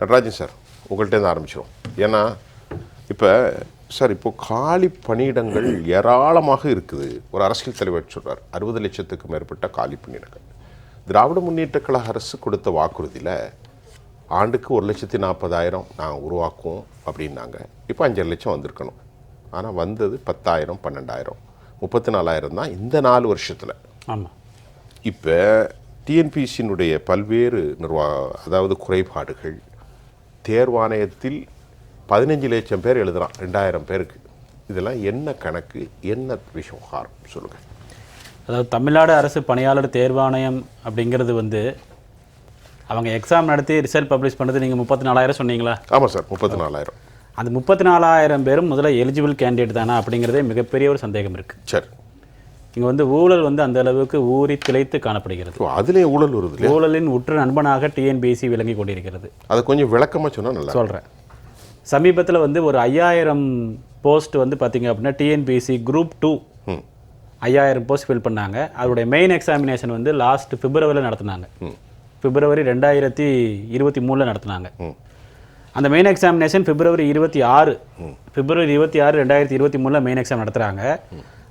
Natarajan sir உங்கள்கிட்ட ஆரம்பிச்சிடும் ஏன்னா இப்போ சார் இப்போ காலி பணியிடங்கள் ஏராளமாக இருக்குது. ஒரு அரசியல் தலைவர் சொல்றார் அறுபது லட்சத்துக்கு மேற்பட்ட காலி பணியிடங்கள். திராவிட முன்னேற்ற கழக அரசு கொடுத்த வாக்குறுதியில் ஆண்டுக்கு ஒரு லட்சத்தி நாற்பதாயிரம் நாங்கள் உருவாக்குவோம் அப்படின்னாங்க. இப்போ அஞ்சரை லட்சம் வந்திருக்கணும். ஆனால் வந்தது பத்தாயிரம் பன்னெண்டாயிரம். முப்பத்தி நாலாயிரம் தான் இந்த நாலு வருஷத்தில். ஆமாம் இப்போ டிஎன்பிசியினுடைய பல்வேறு நிர்வா அதாவது குறைபாடுகள் தேர்வாணையத்தில் பதினஞ்சு லட்சம் பேர் எழுதுறான் ரெண்டாயிரம் பேருக்கு. இதெல்லாம் என்ன கணக்கு என்ன விவகாரம் சொல்லுங்கள் அதாவது தமிழ்நாடு அரசு பணியாளர் தேர்வாணையம் அப்படிங்கிறது வந்து அவங்க எக்ஸாம் நடத்தி ரிசல்ட் பப்ளிஷ் பண்ணது நீங்கள் முப்பத்தி நாலாயிரம் சொன்னீங்களா? ஆமாம் சார் முப்பத்தி நாலாயிரம். அந்த முப்பத்தி நாலாயிரம் பேரும் முதல்ல எலிஜிபிள் கேண்டிடேட் தானா அப்படிங்கிறதே மிகப்பெரிய ஒரு சந்தேகம் இருக்குது சரி. இங்கே வந்து ஊழல் வந்து அந்த அளவுக்கு ஊறி திளைத்து காணப்படுகிறது. அதுலேயும் ஊழல் வருது ஊழலின் உற்ற நண்பனாக டிஎன்பிஎஸ்சி விளங்கி கொண்டிருக்கிறது. அதை கொஞ்சம் விளக்கமாக சொன்னால் நல்லா சொல்கிறேன் சமீபத்தில் வந்து ஒரு ஐயாயிரம் போஸ்ட் வந்து பார்த்தீங்க அப்படின்னா டிஎன்பிஎஸ்சி குரூப் டூ ஐயாயிரம் போஸ்ட் ஃபில் பண்ணாங்க. அதோடைய மெயின் எக்ஸாமினேஷன் வந்து லாஸ்ட் பிப்ரவரியில் நடத்துனாங்க. பிப்ரவரி ரெண்டாயிரத்தி இருபத்தி மூணில் நடத்துனாங்க. அந்த மெயின் எக்ஸாமினேஷன் பிப்ரவரி இருபத்தி ஆறு. பிப்ரவரி இருபத்தி ஆறு ரெண்டாயிரத்தி இருபத்தி மூணில் மெயின் எக்ஸாம் நடத்துகிறாங்க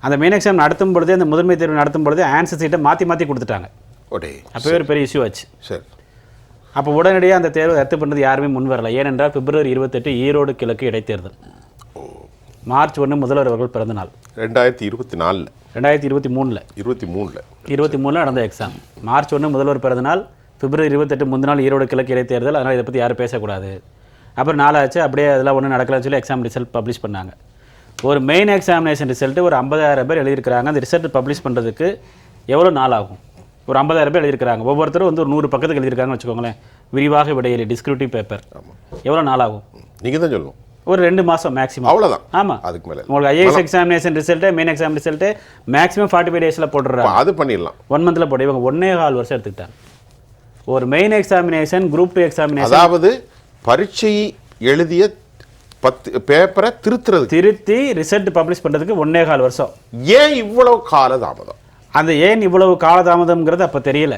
அந்த மெயின் எக்ஸாம் நடத்தும் பொழுதே அந்த முதன்மை தேர்வு நடத்தும் பொழுதே ஆன்சர் சீட்டை மாற்றி மாற்றி கொடுத்துட்டாங்க. ஓடே அப்போவே ஒரு பெரிய இஷ்யூ ஆச்சு. சரி. அப்போ உடனடியாக அந்த தேர்வை ரத்து பண்ணுறது யாருமே முன் வரல. ஏனென்றால் பிப்ரவரி இருபத்தெட்டு ஈரோடு கிழக்கு இடைத்தேர்தல். மார்ச் ஒன்று முதல்வர் அவர்கள் பிறந்த நாள் ரெண்டாயிரத்தி இருபத்தி நாலில். ரெண்டாயிரத்தி இருபத்தி மூணில். இருபத்தி மூணில். இருபத்தி மூணில் நடந்த எக்ஸாம் மார்ச் ஒன்று முதல்வர் பிறந்த நாள் பிப்ரவரி இருபத்தெட்டு முந்தின நாள் ஈரோடு கிழக்கு இடைத்தேர்தல். அதனால் இதை பற்றி யாரும் பேசக்கூடாது. அப்புறம் நாளாச்சு. அப்படியே அதெல்லாம் ஒன்றும் நடக்கலன்னு சொல்லி எக்ஸாம் ரிசல்ட் பப்ளிஷ் பண்ணாங்க. ஒரு மெயின் எக்ஸாமினேஷன் ரிசல்ட்டு ஒரு ஐம்பதாயிரம் பேர் எழுதியிருக்கிறாங்க. அந்த ரிசல்ட் பப்ளிஷ் பண்ணுறதுக்கு எவ்வளோ நாள் ஆகும்? ஒரு ஐம்பதாயிரம் பேர் எழுதியிருக்கிறாங்க. ஒவ்வொருத்தரும் வந்து ஒரு நூறு பக்கத்துக்கு எழுதியிருக்காங்கன்னு வச்சுக்கோங்களேன். விரிவாக விடையில டிஸ்கிரிப்டிவ் பேப்பர் எவ்வளோ நாள் ஆகும்? நீங்கள் தான் சொல்லணும். ஒரு ரெண்டு மாதம் மேக்ஸிமம் அவ்வளோதான் ஆமாம் அதுக்கு மேலே. உங்களுக்கு IAS examination result main exam result maximum forty five டேஸில் போட்டுடுறாங்க. அது பண்ணிடலாம். ஒன் மந்தில் போட்டு இவங்க ஒன்னே கால் வருஷம் எடுத்துக்கிட்டாங்க. ஒரு main examination group two examination அதாவது பரீட்சை எழுதிய பத்து பேப்பரை திருத்துறது திருத்தி ரிசல்ட் பப்ளிஷ் பண்ணுறதுக்கு ஒன்னே கால் வருஷம். ஏன் இவ்வளவு கால தாமதம் அந்த ஏன் இவ்வளவு காலதாமதம்ங்கிறது அப்போ தெரியல.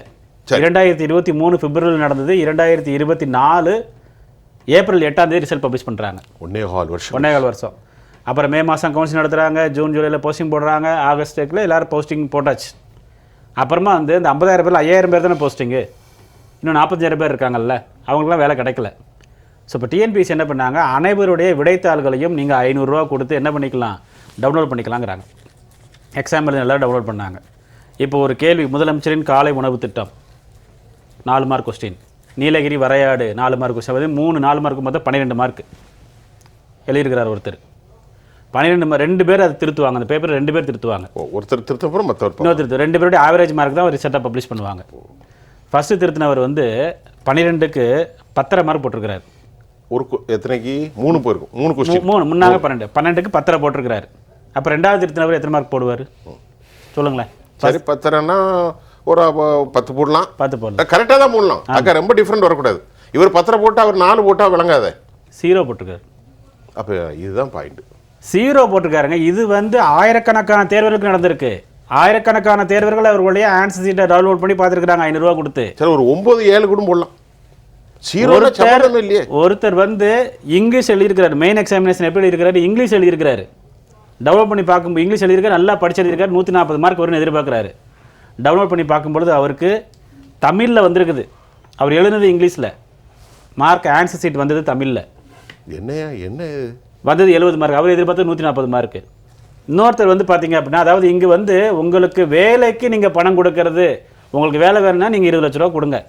இரண்டாயிரத்தி இருபத்தி மூணு பிப்ரவரியில் நடந்தது இரண்டாயிரத்தி இருபத்தி நாலு ஏப்ரல் எட்டாம் தேதி ரிசல்ட் பப்ளிஷ் பண்ணுறாங்க ஒன்னே கால் வருஷம். ஒன்னே கால் வருஷம். அப்புறம் மே மாதம் கவுன்சில் நடத்துகிறாங்க ஜூன் ஜூலையில் போஸ்டிங் போடுறாங்க ஆகஸ்ட் டேக்கில் எல்லாரும் போஸ்டிங் போட்டாச்சு. அப்புறமா வந்து இந்த ஐம்பதாயிரம் பேரில் ஐயாயிரம் பேர் தானே போஸ்டிங்கு இன்னும் நாற்பத்தஞ்சாயிரம் பேர் இருக்காங்கல்ல அவங்களுக்குலாம் வேலை கிடைக்கல. ஸோ இப்போ டிஎன்பிஎஸ் என்ன பண்ணாங்க? அனைவருடைய விடைத்தாள்களையும் நீங்கள் ஐநூறுரூவா கொடுத்து என்ன பண்ணிக்கலாம்? டவுன்லோட் பண்ணிக்கலாங்கிறாங்க. எக்ஸாம் எழுதி எல்லோரும் டவுன்லோட் பண்ணாங்க. இப்போ ஒரு கேள்வி முதலமைச்சரின் காலை உணவு திட்டம். நாலு மார்க் கொஸ்டின் நீலகிரி வரையாடு நாலு மார்க் கொஸ்டின் அதாவது மூணு நாலு மார்க் மொத்தம் பன்னிரெண்டு மார்க் எழுதியிருக்கிறார் ஒருத்தர். பன்னிரெண்டு ரெண்டு பேர் அதை திருத்துவாங்க. அந்த பேப்பர் ரெண்டு பேர் திருத்துவாங்க. ஒருத்தர் திருத்தப்புறம் மற்றவர் இன்னொரு திருத்து ரெண்டு பேருடைய ஆவரேஜ் மார்க் தான் ரிசல்ட்டாக பப்ளிஷ் பண்ணுவாங்க. ஃபஸ்ட்டு திருத்தினவர் வந்து பன்னிரெண்டுக்கு பத்தரை மார்க் போட்டிருக்கிறார். ஒரு கு- எத்தனைக்கு? மூணு போயிருக்கும். மூணு கொஸ்டின் மூணு. முன்னாங்க பன்னெண்டு. பன்னெண்டுக்கு பத்தரை போட்டிருக்கிறாரு. அப்போ ரெண்டாவது திருத்தினவர் எத்தனை மார்க் போடுவார்? சொல்லுங்களேன். சரி பத்தரைன்னா ஒரு பத்து போடலாம். பார்த்து போடலாம். கரெக்டாக தான் போடலாம். அக்கா ரொம்ப டிஃப்ரெண்ட் வரக்கூடாது. இவர் பத்தரை போட்டு அவர் நாலு போட்டா விளங்காத. ஜீரோ போட்டிருக்காரு. அப்போ இதுதான் பாயிண்ட் ஜீரோ போட்டிருக்காருங்க. இது வந்து ஆயிரக்கணக்கான தேர்வர்களுக்கு நடந்திருக்கு. ஆயிரக்கணக்கான தேர்வர்கள் அவர்களுடைய ஆன்சர் சீட்டை டவுன்லோட் பண்ணி பார்த்துருக்காங்க ஐநூறுரூவா கொடுத்து. சரி ஒரு ஒன்பது ஏழு கூட போடலாம். ஒருத்தர் சம்பளம் இல்லையே. ஒருத்தர் வந்து இங்கிலீஷ் எழுதியிருக்கிறாரு. மெயின் எக்ஸாமினேஷன் எப்படி எழுதியிருக்கிறாரு? இங்கிலீஷ் எழுதியிருக்கிறாரு. டவுன்லோட் பண்ணி பார்க்கும்போது இங்கிலீஷ் எழுதியிருக்காரு நல்லா படிச்சு எழுதியிருக்காரு நூற்றி நாற்பது மார்க் வரும்னு எதிர்பார்க்குறாரு. டவுன்லோட் பண்ணி பார்க்கும்பொழுது அவருக்கு தமிழில் வந்திருக்குது. அவர் எழுதுனது இங்கிலீஷில். மார்க் ஆன்சர் சீட் வந்தது தமிழில். என்னையா? என்ன? வந்தது எழுபது மார்க் அவர் எதிர்பார்த்தது நூற்றி நாற்பது மார்க்கு இன்னொருத்தர் வந்து பார்த்தீங்க அப்படின்னா அதாவது இங்கே வந்து உங்களுக்கு வேலைக்கு நீங்கள் பணம் கொடுக்கறது. உங்களுக்கு வேலை வேணும்னா நீங்கள் இருபது லட்ச ரூபா கொடுங்க.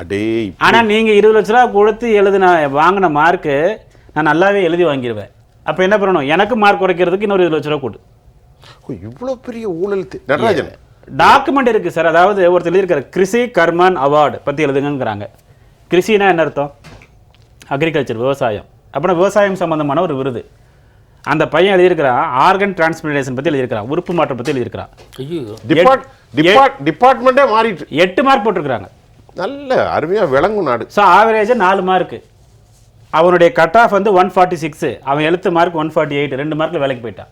அடே ஆனால் நீங்கள் இருபது லட்ச ரூபா கொடுத்து எழுதின வாங்கின மார்க்கு நான் நல்லாவே எழுதி வாங்கிடுவேன் அப்போ என்ன பண்ணணும்? எனக்கு மார்க் குறைக்கிறதுக்கு இன்னொரு இருபது லட்ச ரூபா கொடு. ஓ, இவ்வளோ பெரிய ஊழல் நடராஜன். டாக்குமெண்ட் இருக்குது சார் அதாவது ஒருத்தர் எழுதியிருக்காரு கிருஷி கர்மன் அவார்டு பற்றி எழுதுங்கங்கிறாங்க. கிருஷினா என்ன அர்த்தம்? அக்ரிகல்ச்சர் விவசாயம். அப்படின்னா விவசாயம் சம்பந்தமான ஒரு விருது. அந்த பையன் எழுதியிருக்கிறான் ஆர்கன் டிரான்ஸ்பிளேஷன் பற்றி எழுதியிருக்கிறான் உறுப்பு மாற்றம் பற்றி எழுதியிருக்கிறான். ஐயோ. டிபார்ட் டிபார்ட் டிபார்ட்மெண்ட்டே மாறிட்டு. எட்டு மார்க் போட்டிருக்கிறாங்க. நல்ல அருமையா விளங்கும் நாடு. ஸோ ஆவரேஜாக நாலு மார்க்கு அவனுடைய கட் ஆஃப் வந்து ஒன் ஃபார்ட்டி சிக்ஸு அவன் எழுத்து மார்க் ஒன் ஃபார்ட்டி எயிட் ரெண்டு மார்க்கில் வேலைக்கு போயிட்டான்.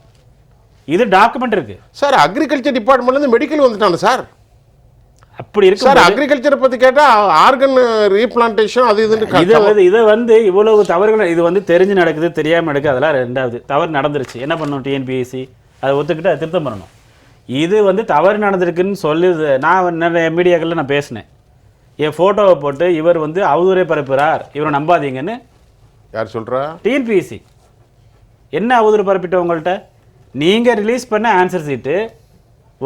இது டாக்குமெண்ட் இருக்குது சார் அக்ரிகல்ச்சர் டிபார்ட்மெண்ட்லேருந்து மெடிக்கல் வந்துட்டாங்க சார் அப்படி இருக்கு சார் அக்ரிகல்ச்சரை பத்தி கேட்டா ஆர்கன் ரீப்ளான்டேஷன் அது இதுன்னு இதை வந்து இதை வந்து இவ்வளவு தவறுகள் இது வந்து தெரிஞ்சு நடக்குது தெரியாம நடக்குது அதெல்லாம் ரெண்டாவது. தவறு நடந்துருச்சு. என்ன பண்ணணும் டிஎன்பிஎஸ்சி அதை ஒத்துக்கிட்டு அதை திருத்தம் பண்ணணும். இது வந்து தவறு நடந்திருக்குன்னு சொல்லுது நான் நிறைய மீடியாக்களில் நான் பேசினேன். என் ஃபோட்டோவை போட்டு இவர் வந்து அவதூறை பரப்புகிறார் இவரை நம்பாதீங்கன்னு யார் சொல்றா? டிஎன்பிஎஸ்சி என்ன அவதூறு பரப்பிட்ட உங்கள்கிட்ட நீங்கள் ரிலீஸ் பண்ண ஆன்சர் சீட்டு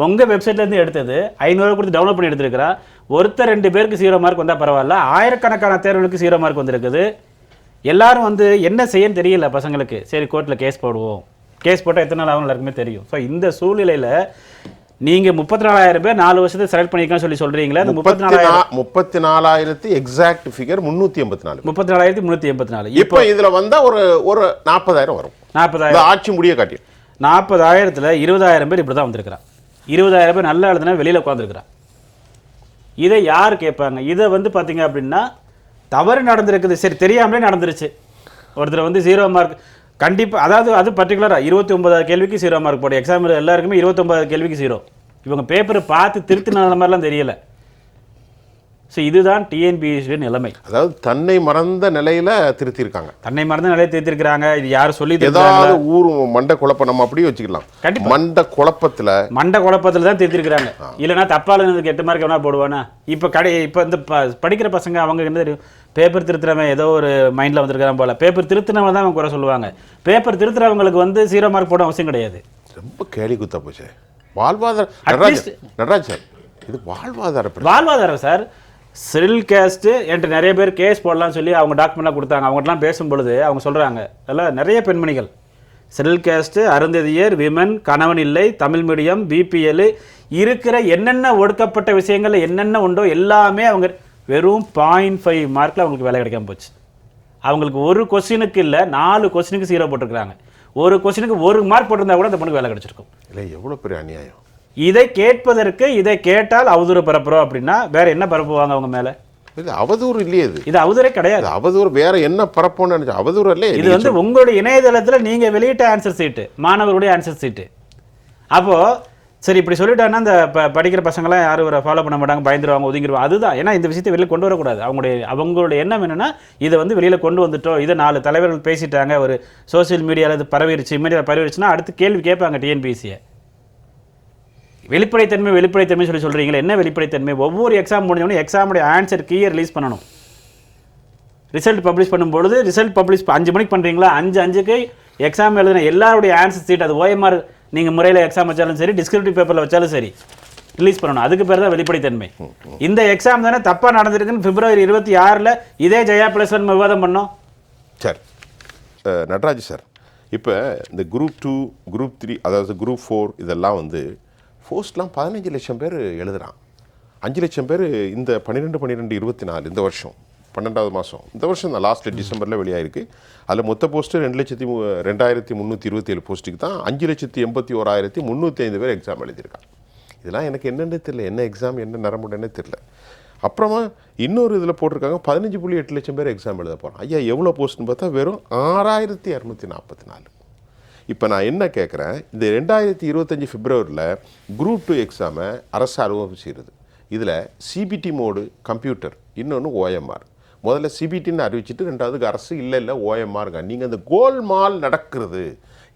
உங்கள் வெப்சைட்லேருந்து எடுத்தது ஐநூறுரூவா கொடுத்து டவுன்லோட் பண்ணி எடுத்திருக்கிறா. ஒருத்தர் ரெண்டு பேருக்கு ஜீரோ மார்க் வந்தால் பரவாயில்ல. ஆயிரக்கணக்கான தேர்வுகளுக்கு ஜீரோ மார்க் வந்திருக்குது. எல்லாரும் வந்து என்ன செய்யன்னு தெரியல பசங்களுக்கு. சரி கோர்ட்டில் கேஸ் போடுவோம். கேஸ் போட்டால் எத்தனை நாள் ஆகும் எல்லாருக்குமே தெரியும். ஸோ இந்த சூழ்நிலையில் நீங்கள் முப்பத்தி நாலாயிரம் பேர் நாலு வருஷத்தை செலக்ட் பண்ணியிருக்கான்னு சொல்லி சொல்கிறீங்களா அந்த முப்பத்தி நாலாயிரம் முப்பத்தி நாலாயிரத்து எக்ஸாக்ட் ஃபிகர் முன்னூத்தி எண்பத்தி நாலு. முப்பத்தி நாலாயிரத்தி முந்நூற்றி எண்பத்தி நாலு. இப்போ இதுல வந்தா ஒரு ஒரு நாற்பதாயிரம் வரும். நாற்பதாயிரம். ஆட்சி முடிய காட்டி நாற்பதாயிரத்தில் இருபதாயிரம் பேர் இப்படி தான் வந்திருக்கிறான் இருபதாயிரம் பேர் நல்லா எழுதுனா வெளியில் உட்காந்துருக்குறான் இதை யார் கேட்பாங்க? இதை வந்து பார்த்தீங்க அப்படின்னா தவறு நடந்திருக்குது. சரி தெரியாமலே நடந்துருச்சு. ஒருத்தர் வந்து ஜீரோ மார்க் கண்டிப்பாக அதாவது அது பர்டிகுலராக இருபத்தி ஒன்பதாவது கேள்விக்கு ஜீரோ மார்க் போடு. எக்ஸாம் எல்லாருக்குமே இருபத்தொன்பதாவது கேள்விக்கு ஜீரோ இவங்க பேப்பரை பார்த்து திருத்தின மாதிரிலாம் தெரியல. ஸோ இதுதான் டிஎன்பிஎஸ்சி நிலைமை. அதாவது தன்னை மறந்த நிலையில திருத்திருக்காங்க தன்னை மறந்து நிறைய திருத்திருக்கிறாங்க இது யார் சொல்லி ஏதாவது ஊர் மண்ட குழப்பம் நம்ம அப்படியே வச்சுக்கலாம். கண்டிப்பா. மண்ட குழப்பத்துல மண்டை குழப்பத்தில் தான் திருத்திருக்கிறாங்க. இல்லைன்னா தப்பால எட்டு மார்க் எவனா போடுவானா? இப்போ கடை இப்போ இந்த படிக்கிற பசங்க அவங்க என்ன தெரியும்? பேப்பர் திருத்துறவன் ஏதோ ஒரு மைண்டில் வந்திருக்கிறான் போல. பேப்பர் திருத்தினவன் தான் அவங்க குறை சொல்லுவாங்க. பேப்பர் திருத்துறவங்களுக்கு வந்து ஜீரோ மார்க் போட அவசியம் கிடையாது. ரொம்ப கேலி குத்தா போச்சு. வாழ்வாதார நடராஜ் நடராஜ் சார் இது வாழ்வாதார வாழ்வாதாரம் சார். சிறில் கேஸ்ட்டு என்கிட்ட நிறைய பேர் கேஸ் போடலாம்னு சொல்லி அவங்க டாக்குமெண்ட்லாம் கொடுத்தாங்க. அவங்ககிட்டலாம் பேசும் பொழுது அவங்க சொல்கிறாங்க அதெல்லாம் நிறைய பெண்மணிகள். சிறில் கேஸ்ட்டு அருந்ததியர் விமன் கணவன் இல்லை தமிழ் மீடியம் பிபிஎல் இருக்கிற என்னென்ன ஒடுக்கப்பட்ட விஷயங்கள்ல என்னென்ன உண்டோ எல்லாமே அவங்க வெறும் பாயிண்ட் ஃபைவ் மார்க்கில் அவங்களுக்கு வேலை கிடைக்காம போச்சு. அவங்களுக்கு ஒரு கொஸ்டினுக்கு இல்லை நாலு கொஸ்டினுக்கு ஜீரோ போட்டிருக்காங்க ஒரு கொஸ்டினுக்கு ஒரு மார்க் போட்டிருந்தா கூட அந்த பொண்ணுக்கு வேலை கிடைச்சிருக்கும். இல்லை எவ்வளவு பெரிய அநியாயம்? இதை கேட்பதற்கு இதை கேட்டால் அவதூறு பரப்புறோம் அப்படின்னா வேற என்ன பரப்புவாங்க அவங்க மேல? இது அவதூறு இல்லையே இது. இது அவதூறே கிடையாது. அவதூறு வேற என்ன பரப்போம்னு நினைச்சா அவதூறு இல்லையே இது வந்து உங்களுடைய இணையதளத்துல நீங்க வெளியிட்ட ஆன்சர் சீட்டு மாணவர்களுடைய ஆன்சர் சீட்டு அப்போ சரி இப்படி சொல்லிட்டாங்கன்னா இந்த ப- படிக்கிற பசங்களாம் யாரும் இவரை ஃபாலோ பண்ண மாட்டாங்க பயந்துருவாங்க ஒதுங்கிடுவாங்க அதுதான். ஏன்னா இந்த விஷயத்தை வெளியில் கொண்டு வரக்கூடாது. அவங்களுடைய அவங்களுடைய எண்ணம் என்னென்னா இதை வந்து வெளியில் கொண்டு வந்துட்டோம். இதை நாலு தலைவர்கள் பேசிட்டாங்க. ஒரு சோஷியல் மீடியாவில் இது பரவிடுச்சு மீடியாவில் பரவிடுச்சுன்னா அடுத்து கேள்வி கேட்பாங்க டிஎன்பிசியை வெளிப்படைத்தன்மை வெளிப்படைத்தன்மை சொல்லி சொல்கிறீங்களா என்ன வெளிப்படைத்தன்மை? ஒவ்வொரு எக்ஸாம் முடிஞ்சவொடனே எக்ஸாமுடைய ஆன்சர் கீயை ரிலீஸ் பண்ணணும். ரிசல்ட் பப்ளிஷ் பண்ணும்பொழுது ரிசல்ட் பப்ளிஷ் அஞ்சு மணிக்கு பண்ணுறீங்களா அஞ்சு அஞ்சுக்கு எக்ஸாம் எழுதின எல்லாருடைய ஆன்சர் சீட் அது ஓஎம்ஆர் நீங்கள் முறையில் எக்ஸாம் வச்சாலும் சரி டிஸ்கிரிப்டிவ் பேப்பரில் வச்சாலும் சரி ரிலீஸ் பண்ணணும். அதுக்கு பேர் தான் வெளிப்படைத்தன்மை. இந்த எக்ஸாம் தானே தப்பாக நடந்திருக்குன்னு பிப்ரவரி இருபத்தி ஆறில் இதே ஜெயா பிளஸ் நம்ம விவாதம் பண்ணோம். சார் நட்ராஜ் நடராஜ் சார் இப்போ இந்த குரூப் டூ குரூப் த்ரீ அதாவது குரூப் ஃபோர் இதெல்லாம் வந்து போஸ்ட்லாம் பதினஞ்சு லட்சம் பேர் எழுதுகிறான் அஞ்சு லட்சம் பேர் இந்த பன்னிரெண்டு பன்னிரெண்டு இருபத்தி நாலு இந்த வருஷம். பன்னெண்டாவது மாதம் இந்த வருஷம் தான் லாஸ்ட் டிசம்பரில் வெளியாயிருக்கு. அதில் மொத்த போஸ்ட்டு ரெண்டு லட்சத்தி ரெண்டாயிரத்தி முந்நூற்றி இருபத்தி ஏழு போஸ்ட்டுக்கு தான் அஞ்சு லட்சத்தி எண்பத்தி ஓராயிரத்தி முந்நூற்றி ஐந்து பேர் எக்ஸாம் எழுதியிருக்காங்க. இதெல்லாம் எனக்கு என்னென்னு தெரியல. என்ன எக்ஸாம் என்ன நரம்புடனே தெரியல. அப்புறமா இன்னொரு இதில் போட்டிருக்காங்க. பதினஞ்சு புள்ளி எட்டு லட்சம் பேர் எக்ஸாம் எழுத போகிறோம் ஐயா எவ்வளோ போஸ்ட்னு பார்த்தா வெறும் ஆறாயிரத்தி இரநூத்தி நாற்பத்தி நாலு. இப்போ நான் என்ன கேட்குறேன் இந்த ரெண்டாயிரத்தி இருபத்தஞ்சி பிப்ரவரியில் குரூப் டூ எக்ஸாமை அரசு அலுவலகம் செய்கிறது இதில் சிபிடி மோடு கம்ப்யூட்டர் இன்னொன்று ஓஎம்ஆர் முதல்ல சிபிடின்னு அறிவிச்சிட்டு ரெண்டாவதுக்கு அரசு இல்லை இல்லை ஓஎம்ஆருங்க நீங்கள் அந்த கோல்மால் நடக்கிறது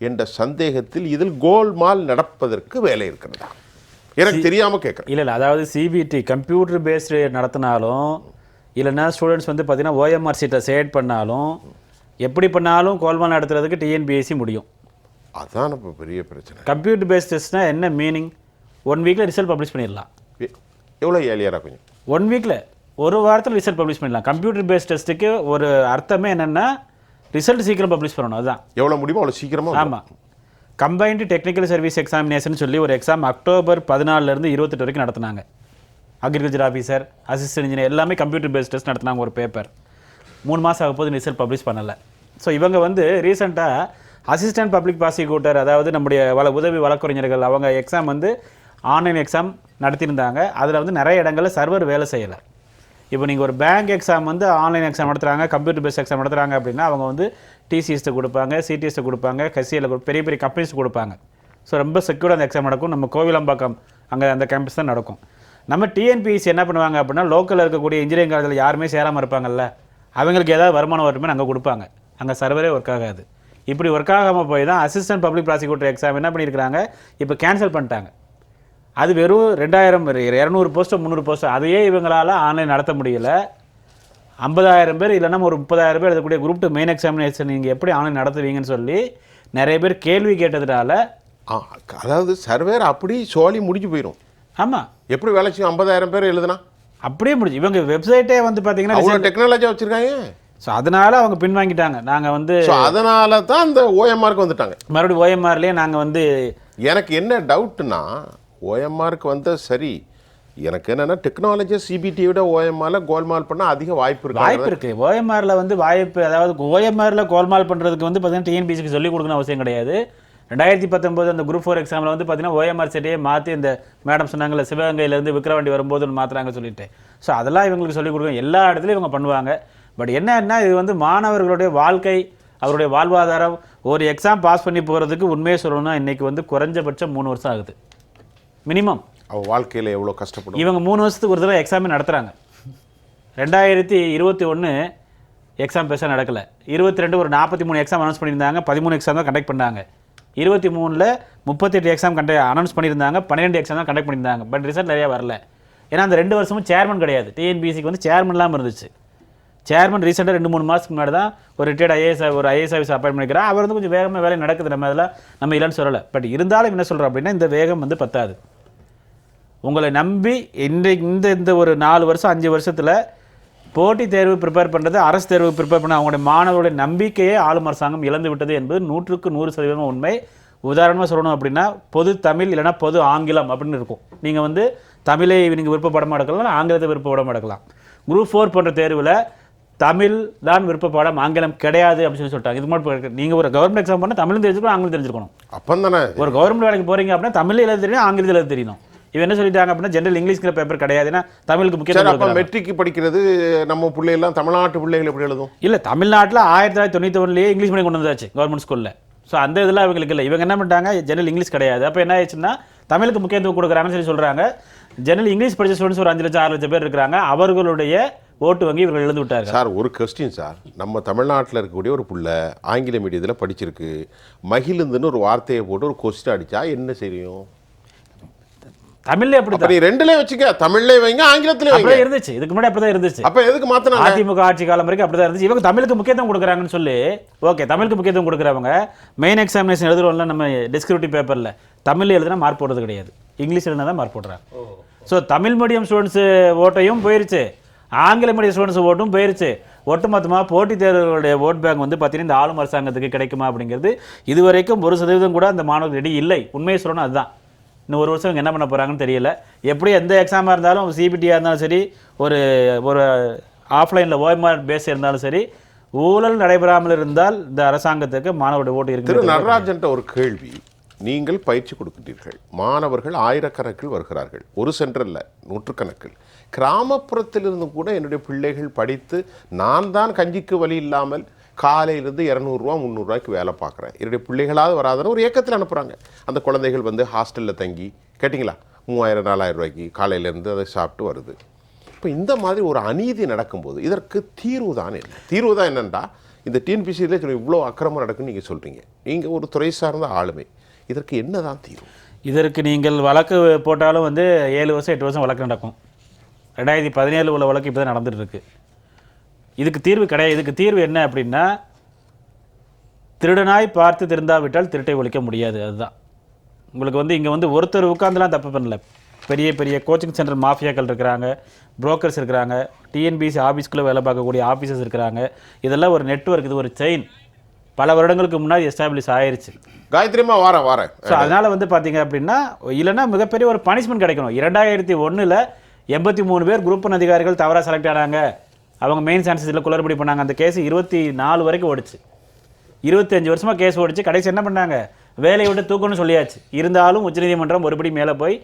என்ற சந்தேகத்தில் இதில் கோல்மால் நடப்பதற்கு வேலை இருக்கிறதா? எனக்கு தெரியாமல் கேட்குறேன் இல்லை இல்லை அதாவது சிபிடி கம்ப்யூட்டர் பேஸ்டு நடத்தினாலும் இல்லைன்னா ஸ்டூடெண்ட்ஸ் வந்து பார்த்தீங்கன்னா ஓஎம்ஆர் சீட்டை சேட் பண்ணாலும் எப்படி பண்ணாலும் கோல்மால் நடத்துறதுக்கு டிஎன்பிஎஸ்சி முடியும். அதான் இப்போ பெரிய பிரச்சனை. கம்ப்யூட்டர் பேஸ்ட் டெஸ்ட்னா என்ன மீனிங் ஒன் வீக்கில் ரிசல்ட் பப்ளிஷ் பண்ணிடலாம். எவ்வளோ ஏலியரா கொஞ்சம்? ஒன் வீக்கில் ஒரு வாரத்தில் ரிசல்ட் பப்ளிஷ் பண்ணிடலாம். கம்ப்யூட்டர் பேஸ்ட் டெஸ்ட்டுக்கு ஒரு அர்த்தமே என்னென்னா ரிசல்ட் சீக்கிரம் பப்ளிஷ் பண்ணணும் அதுதான். எவ்வளோ முடியுமோ அவ்வளோ சீக்கிரமாக ஆமாம் கம்பைன்டு டெக்னிக்கல் சர்வீஸ் எக்ஸாமினேஷன் சொல்லி ஒரு எக்ஸாம் அக்டோபர் பதினாலிருந்து இருபத்தெட்டு வரைக்கும் நடத்துனாங்க. அக்ரிகல்ச்சர் ஆஃபீஸர் அசிஸ்டன்ட் இன்ஜினியர் எல்லாமே கம்ப்யூட்டர் பேஸ்ட் டெஸ்ட் நடத்துனாங்க ஒரு பேப்பர் மூணு மாதம் ஆக போது ரிசல்ட் பப்ளிஷ் பண்ணலை. ஸோ இவங்க வந்து ரீசெண்டாக அசிஸ்டன்ட் பப்ளிக் ப்ராசிக்யூட்டர் அதாவது நம்முடைய வள உதவி வழக்கறிஞர்கள் அவங்க எக்ஸாம் வந்து ஆன்லைன் எக்ஸாம் நடத்தியிருந்தாங்க. அதில் வந்து நிறைய இடங்களில் சர்வர் வேலை செய்யலை. இப்போ நீங்கள் ஒரு பேங்க் எக்ஸாம் வந்து ஆன்லைன் எக்ஸாம் நடத்துகிறாங்க கம்ப்யூட்டர் பேஸ்ட் எக்ஸாம் நடத்துகிறாங்க அப்படின்னா அவங்க வந்து டிசிஎஸ்ட்டு கொடுப்பாங்க சிடிஎஸ்ட்டு கொடுப்பாங்க கசியில் பெரிய பெரிய கம்பெனிஸ் கொடுப்பாங்க. ஸோ ரொம்ப செக்யூர்டாக அந்த எக்ஸாம் நடக்கும். நம்ம கோவிலம்பாக்கம் அங்கே அந்த கேம்பஸ் தான் நடக்கும். நம்ம டிஎன்பிஎஸ்சி என்ன பண்ணுவாங்க அப்படின்னா லோக்கலில் இருக்கக்கூடிய இன்ஜினியரிங் காலேஜில் யாருமே சேராமல் இருப்பாங்கல்ல அவங்களுக்கு ஏதாவது வருமானம் வருமே அங்கே கொடுப்பாங்க. அங்கே சர்வரே ஒர்க் ஆகாது. இப்படி ஒர்க் ஆகாமல் போய் தான் அசிஸ்டன்ட் பப்ளிக் ப்ராசிக்யூட்டர் எக்ஸாம் என்ன பண்ணியிருக்கிறாங்க இப்போ கேன்சல் பண்ணிட்டாங்க. அது வெறும் ரெண்டாயிரம் இரநூறு போஸ்ட்டோ முந்நூறு போஸ்ட்டோ அதையே இவங்களால் ஆன்லைன் நடத்த முடியல. ஐம்பதாயிரம் பேர் இல்லைன்னா ஒரு முப்பதாயிரம் பேர் எழுதக்கூடிய குரூப் டூ மெயின் எக்ஸாமினேஷன் நீங்கள் எப்படி ஆன்லைன் நடத்துவீங்கன்னு சொல்லி நிறைய பேர் கேள்வி கேட்டதுனால அதாவது சர்வேர் அப்படி சோழி முடிஞ்சு போயிடும் ஆமாம் எப்படி வேலை செய்யும்? ஐம்பதாயிரம் பேர் எழுதுனா? அப்படியே முடிஞ்சு. இவங்க வெப்சைட்டே வந்து பார்த்தீங்கன்னா அவ்வளோ டெக்னாலஜி வச்சிருக்காங்க. ஸோ அதனால அவங்க பின்வாங்கிட்டாங்க. நாங்கள் வந்து அதனால தான் அந்த ஓஎம்ஆருக்கு வந்துட்டாங்க. மறுபடியும் ஓஎம்ஆர்லேயே நாங்கள் வந்து எனக்கு என்ன டவுட்னா ஓஎம்ஆருக்கு வந்தால் சரி. எனக்கு என்னன்னா டெக்னாலஜி சிபிடியை விட ஓஎம்ஆரில் கோல்மால் பண்ணால் அதிக வாய்ப்பு இருக்கு. வாய்ப்பு இருக்கு. ஓஎம்ஆரில் வந்து வாய்ப்பு அதாவது ஓஎம்ஆரில் கோல்மால் பண்ணுறதுக்கு வந்து பார்த்தீங்கன்னா டிஎன்பிசிக்கு சொல்லிக் கொடுக்கணும் அவசியம் கிடையாது. ரெண்டாயிரத்தி பத்தொம்போது அந்த குரூப் ஃபோர் எக்ஸாமில் வந்து பார்த்தீங்கன்னா ஓஎம்ஆர் செட்டையே மாற்றி இந்த மேடம் சொன்னாங்கல்ல சிவகங்கையிலேருந்து விக்ரவாண்டி வரும்போது ஒன்று மாற்றுறாங்க சொல்லிட்டு. ஸோ அதெல்லாம் இவங்களுக்கு சொல்லிக் கொடுக்கணும். எல்லா இடத்துலையும் இவங்க பண்ணுவாங்க. பட் என்னன்னா இது வந்து மாணவர்களுடைய வாழ்க்கை அவருடைய வாழ்வாதாரம் ஒரு எக்ஸாம் பாஸ் பண்ணி போகிறதுக்கு உண்மையை சொல்லணும்னா இன்னைக்கு வந்து குறைஞ்சபட்சம் மூணு வருஷம் ஆகுது. மினிமம். அவள் வாழ்க்கையில் எவ்வளோ கஷ்டப்படும்? இவங்க மூணு வருஷத்துக்கு ஒரு தடவை எக்ஸாமே நடத்துகிறாங்க ரெண்டாயிரத்தி இருபத்தி ஒன்று எக்ஸாம் பெருசாக நடக்கல. இருபத்தி ரெண்டு ஒரு நாற்பத்தி மூணு எக்ஸாம் அனௌன்ஸ் பண்ணியிருந்தாங்க. பதிமூணு எக்ஸாம் தான் கண்டக்ட் பண்ணாங்க. இருபத்தி மூணில் முப்பத்தெட்டு எக்ஸாம் கண்ட அனௌன்ஸ் பண்ணியிருந்தாங்க. பன்னிரெண்டு எக்ஸாம் தான் கண்டக்ட் பண்ணியிருந்தாங்க. பட் ரிசல்ட் நிறையா வரல. ஏன்னா அந்த ரெண்டு வருஷமும் சேர்மன் கிடையாது. டிஎன்பிசிக்கு வந்து சேர்மன் இல்லாமல் இருந்துச்சு. சேர்மன் ரீசெண்டாக ரெண்டு மூணு மாதத்துக்கு முன்னாடி தான் ஒரு ரிட்டையர்ட் ஐஏஎஸ் ஒரு ஐஏஎஸ் ஆஃபீஸ் அப்பாயின் பண்ணிக்கிறார். அவர் வந்து கொஞ்சம் வேகமாக வேலை நடக்குது நம்ம அதெல்லாம் நம்ம இல்லைன்னு சொல்லலை. பட் இருந்தாலும் என்ன சொல்கிறோம் அப்படின்னா இந்த வேகம் வந்து பத்தாது. உங்களை நம்பி இன்றைக்கு இந்த இந்த ஒரு நாலு வருஷம் அஞ்சு வருஷத்தில் போட்டித் தேர்வு ப்ரிப்பேர் பண்ணுறது அரசு தேர்வு ப்ரிப்பேர் பண்ண அவங்களுடைய மாணவர்களுடைய நம்பிக்கையே ஆளும் அரசாங்கம் இழந்து விட்டது என்பது நூற்றுக்கு நூறு சதவீதம் உண்மை. உதாரணமாக சொல்லணும் அப்படின்னா பொது தமிழ் இல்லைன்னா பொது ஆங்கிலம் அப்படின்னு இருக்கும். நீங்கள் வந்து தமிழை நீங்கள் விருப்பப்படமாக எடுக்கலாம் ஆங்கிலத்தை விருப்பப்படமாக எடுக்கலாம். குரூப் ஃபோர் போன்ற தேர்வில் தமிழ் தான் விருப்பப்படம் ஆங்கிலம் கிடையாது அப்படின்னு சொல்லி சொல்லிட்டாங்க. இது மட்டும் நீங்கள் ஒரு கவர்மெண்ட் எக்ஸாம் பண்ணால் தமிழும் தெரிஞ்சுக்கணும் ஆங்கிலம் தெரிஞ்சுக்கணும் அப்போ தானே ஒரு கவர்மெண்ட் வேலைக்கு போறீங்க அப்படின்னா தமிழ்ல எழுத தெரியணும் ஆங்கிலத்தில் எழுத தெரியணும் இவன் என்ன சொல்லிட்டாங்க அப்படின்னா ஜெனரல் இங்கிலீஷ்ங்கிற பேப்பர் கிடையாது. ஏன்னா தமிழுக்கு சரி முக்கியத்துவம் அப்போ கொடுக்குறாங்க. மெட்ரிக் படிக்கிறது நம்ம பிள்ளைகள்லாம் தமிழ்நாட்டு பிள்ளைகள் எப்படி எழுதும்? இல்ல தமிழ்நாட்டில் ஆயிரத்தி தொள்ளாயிரத்தி தொண்ணூத்தி ஒன்றுலேயே இங்கிலீஷ் மீடியம் கொண்டு வந்தாச்சு கவர்மெண்ட் ஸ்கூல்ல ஸோ அந்த இதெல்லாம் இவங்களுக்கு இல்லை. இவங்க என்ன பண்ணிட்டாங்க ஜெனரல் இங்கிலீஷ் கிடையாது. அப்போ என்ன ஆயிடுச்சுன்னா தமிழுக்கு முக்கியத்துவம் கொடுக்குறாங்கன்னு சொல்லி சொல்றாங்க. ஜெனரல் இங்கிலீஷ் படிச்ச ஸ்டூடெண்ட்ஸ் ஒரு அஞ்சு லட்சம் ஆறு லட்சம் பேர் இருக்கிறாங்க. அவர்களுடைய ஓட்டு வங்கி இவர்கள் எழுந்து விட்டார்கள். சார் ஒரு கொஸ்டின் சார். நம்ம தமிழ்நாட்டில் இருக்கக்கூடிய ஒரு புள்ள ஆங்கில மீடியத்தில் படிச்சிருக்கு. மகிழுந்துன்னு ஒரு வார்த்தையை போட்டு ஒரு கொஸ்டின் அடிச்சா என்ன செய்யும்? தமிழ்ல எப்படி ரெண்டுலயும் வச்சுக்க தமிழ்லயும் வைங்க ஆங்கிலத்திலயும் வைங்க. இருந்துச்சு. இதுக்கு முன்னாடி அப்படிதான் இருந்துச்சு. அப்ப எதுக்கு மாத்தினாங்க? அதிமுக ஆட்சி காலம் வரைக்கும் அப்படிதான் இருந்துச்சு. இவங்க தமிழுக்கு முக்கியத்துவம் கொடுக்குறாங்கன்னு சொல்லி ஓகே தமிழுக்கு முக்கியத்துவம் கொடுக்குறவங்க மெயின் எக்ஸாமினேஷன் எழுதுறோம்ல நம்ம டிஸ்கிரிப்டிவ் பேப்பரில் தமிழ் எழுதுனா மார்க் போடுறது கிடையாது. இங்கிலீஷ் எழுதினா தான் மார்க் போடுறாங்க. ஸோ தமிழ் மீடியம் ஸ்டூடெண்ட்ஸு ஓட்டையும் போயிருச்சு. ஆங்கில மீடியம் ஸ்டூடெண்ட்ஸ் ஓட்டும் போயிருச்சு. ஒட்டுமொத்தமாக போட்டித் தேர்வுகளுடைய ஓட் பேங்க் வந்து பார்த்தீங்கன்னா இந்த ஆளும் அரசாங்கத்துக்கு கிடைக்குமா அப்படிங்கிறது இதுவரைக்கும் ஒரு சதவீதம் கூட அந்த மாணவர்கள் இல்லை. உண்மையை சொல்லணும் அதுதான். இன்னும் ஒரு வருஷம் இவங்க என்ன பண்ண போகிறாங்கன்னு தெரியல. எப்படி எந்த எக்ஸாமாக இருந்தாலும் சிபிடியாக இருந்தாலும் சரி ஒரு ஒரு ஆஃப்லைனில் ஓஎம்ஆர் பேஸ் இருந்தாலும் சரி ஊழல் நடைபெறாமல் இருந்தால் இந்த அரசாங்கத்துக்கு மாணவருடைய ஓட்டு திரு இருக்கு நடராஜன்ட்ட ஒரு கேள்வி. நீங்கள் பயிற்சி கொடுக்கின்றீர்கள். மாணவர்கள் ஆயிரக்கணக்கில் வருகிறார்கள். ஒரு சென்டரில் நூற்றுக்கணக்கில். கிராமப்புறத்திலிருந்து கூட என்னுடைய பிள்ளைகள் படித்து நான் தான் கஞ்சிக்கு வழி இல்லாமல் காலையிலேருந்து இரநூறுவா முந்நூறுரூவாய்க்கு வேலை பார்க்குறேன். என்னுடைய பிள்ளைகளாவது வராதுன்னு ஒரு ஏக்கத்தில் அனுப்புகிறாங்க அந்த குழந்தைகள் வந்து ஹாஸ்டலில் தங்கி கேட்டிங்களா? மூவாயிரம் நாலாயிரம் ரூபாய்க்கு காலையிலேருந்து அதை சாப்பிட்டு வருது. இப்போ இந்த மாதிரி ஒரு அநீதி நடக்கும்போது இதற்கு தீர்வு தான் என்ன? தீர்வு தான் என்னென்னா இந்த டிஎன்பிசியில் இவ்வளோ அக்கிரமம் நடக்குன்னு நீங்கள் சொல்கிறீங்க நீங்கள் ஒரு துறை சார்ந்த ஆளுமை. இதற்கு என்னதான் தீர்வு? இதற்கு நீங்கள் வழக்கு போட்டாலும் வந்து ஏழு வருஷம் எட்டு வருஷம் வழக்கு நடக்கும். ரெண்டாயிரத்தி பதினேழு உள்ள வழக்கு இப்போ தான் நடந்துகிட்டு இருக்குது இதுக்கு தீர்வு கிடையாது இதுக்கு தீர்வு என்ன அப்படின்னா திருடனாய் பார்த்து திருந்தாவிட்டால் திருட்டை ஒழிக்க முடியாது அதுதான். உங்களுக்கு வந்து இங்கே வந்து ஒருத்தர் உட்காந்துலாம் தப்பு பண்ணல. பெரிய பெரிய கோச்சிங் சென்டர் மாஃபியாக்கள் இருக்கிறாங்க புரோக்கர்ஸ் இருக்கிறாங்க டிஎன்பிசி ஆஃபீஸ்க்குள்ளே வேலை பார்க்கக்கூடிய ஆஃபீஸர்ஸ் இருக்கிறாங்க. இதெல்லாம் ஒரு நெட்வொர்க் இது ஒரு செயின் பல வருடங்களுக்கு முன்னாடி எஸ்டாப்ளிஷ் ஆயிருச்சு. காயத்ரிமா வாரேன் வாரேன். ஸோ அதனால் வந்து பார்த்தீங்க அப்படின்னா இல்லைன்னா மிகப்பெரிய ஒரு பனிஷ்மெண்ட் கிடைக்கணும். இரண்டாயிரத்தி ஒண்ணுல எண்பத்தி மூணு பேர் குரூப் அதிகாரிகள் தவறாக செலக்ட் ஆனாங்க. அவங்க மெயின் சான்சஸில் குளறுபடி பண்ணாங்க. அந்த கேஸ் இருபத்தி நாலு வரைக்கும் ஓடிச்சு. இருபத்தஞ்சு வருஷமாக கேஸ் ஓடிச்சு. கடைசி என்ன பண்ணாங்க? வேலையை விட்டு தூக்கணும்னு சொல்லியாச்சு. இருந்தாலும் உச்சநீதிமன்றம் ஒருபடி மேலே போய்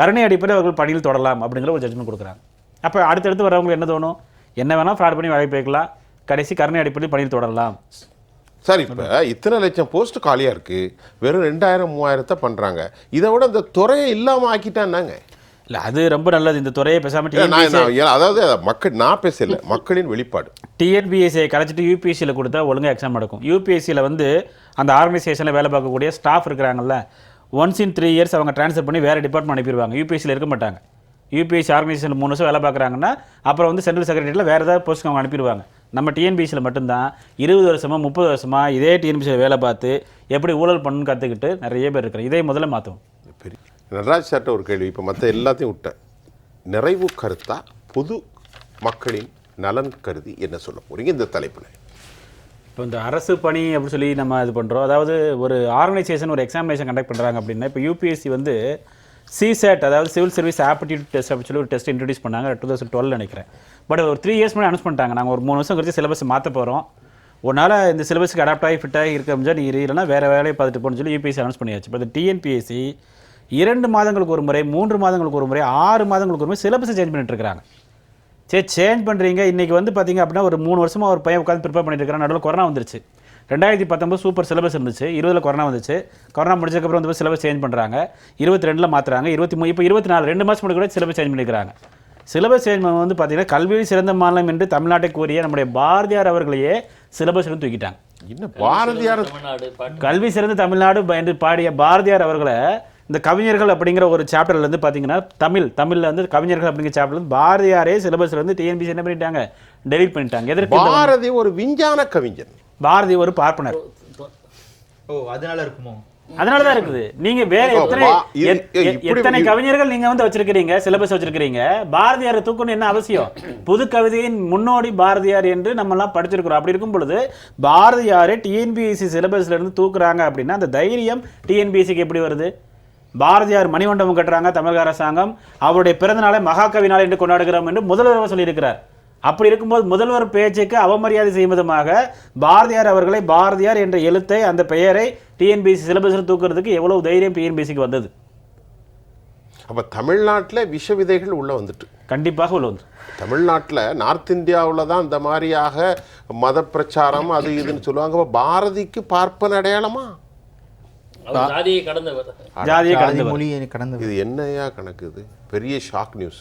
கருணை அடிப்படையில் அவர்கள் பணியில் தொடரலாம் அப்படிங்கிற ஒரு ஜட்ஜ்மெண்ட் கொடுக்குறாங்க. அப்போ அடுத்தடுத்து வரவங்க என்ன தோணும்? என்ன வேணால் ஃப்ராட் பண்ணி வேலை போய்க்கலாம். கடைசி கருணை அடிப்படையில் பணியில் தொடரலாம். சார் இப்போ இத்தனை லட்சம் போஸ்ட் காலியாக இருக்குது வெறும் ரெண்டாயிரம் மூவாயிரத்தை பண்ணுறாங்க இதை விட இந்த துறையை இல்லாமல் ஆக்கிட்டான்னாங்க. இல்லை அது ரொம்ப நல்லது. இந்த துறையை பேசாமல் அதாவது மக்கள் நான் பேசல. மக்களின் வெளிப்பாடு. டிஎன்பிஎஸ்சியை கலைச்சிட்டு யூபிஎஸ்சியில் கொடுத்தா ஒழுங்கா எக்ஸாம் நடக்கும். யூபிஎஸ்சியில் வந்து அந்த ஆர்கனைசேஷனில் வேலை பார்க்கக்கூடிய ஸ்டாஃப் இருக்கிறாங்கல்ல ஒன்ஸ் இன் த்ரீ இயர்ஸ் அவங்க ட்ரான்ஸ்ஃபர் பண்ணி வேறு டிபார்ட்மெண்ட் அனுப்பிடுவாங்க. யூபிஎஸ்சியில் இருக்க மாட்டாங்க. யூபிஎஸ்சி ஆர்கனைசேஷன் மூணு வருஷம் வேலை பார்க்குறாங்கன்னா அப்புறம் வந்து சென்ட்ரல் செக்ரட்டரியில் வேறு ஏதாவது போஸ்ட்டுக்கு அவங்க அனுப்பிடுவாங்க. நம்ம டிஎன்பிஎஸ்சியில் மட்டும்தான் இருபது வருஷமா முப்பது வருஷமா இதே டிஎன்பிஎஸ்சியில் வேலை பார்த்து எப்படி ஊழல் பண்ணணும்னு கற்றுக்கிட்டு நிறைய பேர் இருக்கிறாங்க. இதை முதல்ல மாற்றணும் பெரிய நடராஜ் சார்ட்ட ஒரு கேள்வி. இப்போ மற்ற எல்லாத்தையும் விட்டேன் நிறைவு கருத்தா? பொது மக்களின் நலன் கருதி என்ன சொல்ல போறீங்க? இந்த தலைப்பில் இப்போ இந்த அரசு பணி அப்படின்னு சொல்லி நம்ம இது பண்ணுறோம் அதாவது ஒரு ஆர்கனைசேஷன் ஒரு எக்ஸாமினேஷன் கண்டக்ட் பண்ணுறாங்க அப்படின்னா இப்போ யூபிஎஸ்சி வந்து சிசெட் அதாவது சிவில் சர்வீஸ் ஆப்டிடியூட் டெஸ்ட் அப்படின்னு சொல்லி ஒரு டெஸ்ட் இன்ட்ரடியூஸ் பண்ணாங்க. டூ தௌசண்ட் டுவெல் நினைக்கிறேன். பட் ஒரு த்ரீ இயர்ஸ் முன்னாடி அனௌன்ஸ் பண்ணிட்டாங்க. நாங்கள் ஒரு மூணு வருஷம் கழிச்சு சிலபஸ் மாற்ற போகிறோம் உன்னால் இந்த சிலபஸ்க்கு அடாப்ட் ஆகி ஃபிட்டாகி இருக்க முடிஞ்சால் நீ இல்லைன்னா வேறு வேலையை பார்த்துட்டு போகணும்னு சொல்லி யூபிஎஸ்சி அனௌன்ஸ் பண்ணியாச்சு. இப்போ இந்த டிஎன்பிஎஸ்சி இரண்டு மாதங்களுக்கு ஒரு முறை மூன்று மாதங்களுக்கு ஒரு முறை ஆறு மாதங்களுக்கு ஒரு முறை சிலபஸை சேஞ்ச் பண்ணிட்டு இருக்காங்க சரி சேஞ்ச் பண்ணுறீங்க இன்றைக்கி வந்து பார்த்தீங்க அப்படின்னா ஒரு மூணு வருஷமா ஒரு பையன் உட்காந்து ப்ரிப்பேர் பண்ணிட்டு இருக்கிறான் நடுவில் கொரோனா வந்துருச்சு. ரெண்டாயிரத்தி பத்தொம்பது சூப்பர் சிலபஸ் இருந்துச்சு. இருபதில் கொரோனா வந்துச்சு. கொரோனா முடிஞ்சதுக்கப்புறம் வந்து சிலபஸ் சேஞ்ச் பண்ணுறாங்க இருபத்தி ரெண்டில் மாற்றுறாங்க இருபத்தி மூணு இப்போ இருபத்தி நாலு ரெண்டு மாதம் கூட சிலபஸ் சேஞ்ச் பண்ணிக்கிறாங்க. சிலபஸ் சேஞ்ச் வந்து பார்த்தீங்கன்னா கல்வியில் சிறந்த மாநிலம் என்று தமிழ்நாட்டை கூறிய நம்முடைய பாரதியார் அவர்களையே சிலபஸ் எடுத்து தூக்கிட்டாங்க. இன்னும் பாரதியார்? கல்வி சிறந்த தமிழ்நாடு ப- என்று பாடிய பாரதியார் அவர்களை இந்த கவிஞர்கள் அப்படிங்கிற ஒரு சாப்டர்ல இருந்து பார்த்தீங்கன்னா தமிழ் தமிழ்ல வந்து கவிஞர்கள் அப்படிங்கிற சாப்டர்ல இருந்து பாரதியாரே சிலபஸ்ல இருந்து டிஎன்பிசி என்ன பண்ணிட்டாங்க? டெலீட் பண்ணிட்டாங்க. எதற்கு பாரதி ஒரு விஞ்ஞான கவிஞன் பாரதி ஒரு பார்ப்பனர். ஓ அதனால இருக்குமோ? அதனால தான் இருக்குது. நீங்க வேற எத்தனை எத்தனை கவிஞர்கள் நீங்க வந்து வச்சிருக்கிறீங்க? சிலபஸ் வச்சிருக்கிறீங்க. பாரதியாரை தூக்கணும் என்ன அவசியம்? புது கவிதையின் முன்னோடி பாரதியார் என்று நம்ம எல்லாம் படிச்சிருக்கிறோம். அப்படி இருக்கும் பொழுது பாரதியாரை டிஎன்பிஎஸ்சி சிலபஸ்ல இருந்து தூக்குறாங்க அப்படின்னா அந்த தைரியம் டிஎன்பிஎஸ்சிக்கு எப்படி வருது? பாரதியார் மணிமண்டபம் கட்டுறாங்க தமிழக அரசாங்கம். அவருடைய பிறந்த நாளை மகாகவி நாள் என்று கொண்டாடுகிறோம் என்று முதல்வர் சொல்லியிருக்கிறார். அப்படி இருக்கும்போது முதல்வர் பேச்சுக்கு அவமரியாதை செய்யும் விதமாக பாரதியார் அவர்களை பாரதியார் என்ற எழுத்தை அந்த பெயரை டிஎன்பிசி சிலபஸில் தூக்குறதுக்கு எவ்வளவு தைரியம் டிஎன்பிசிக்கு வந்தது? அப்ப தமிழ்நாட்டுல விஷ விதைகள் உள்ள வந்துட்டு. கண்டிப்பாக உள்ள வந்து. தமிழ்நாட்டுல நார்த் இந்தியாவுல தான் இந்த மாதிரியாக மத பிரச்சாரம் அது இதுன்னு சொல்லுவாங்க. அப்ப பாரதிக்கு பார்ப்பன அடையாளமா? ஜாதியை கடந்தவர். ஜாதியை ஜாதி கடந்து மொழி கடந்து இது என்னையா கணக்கு இது? பெரிய ஷாக் நியூஸ்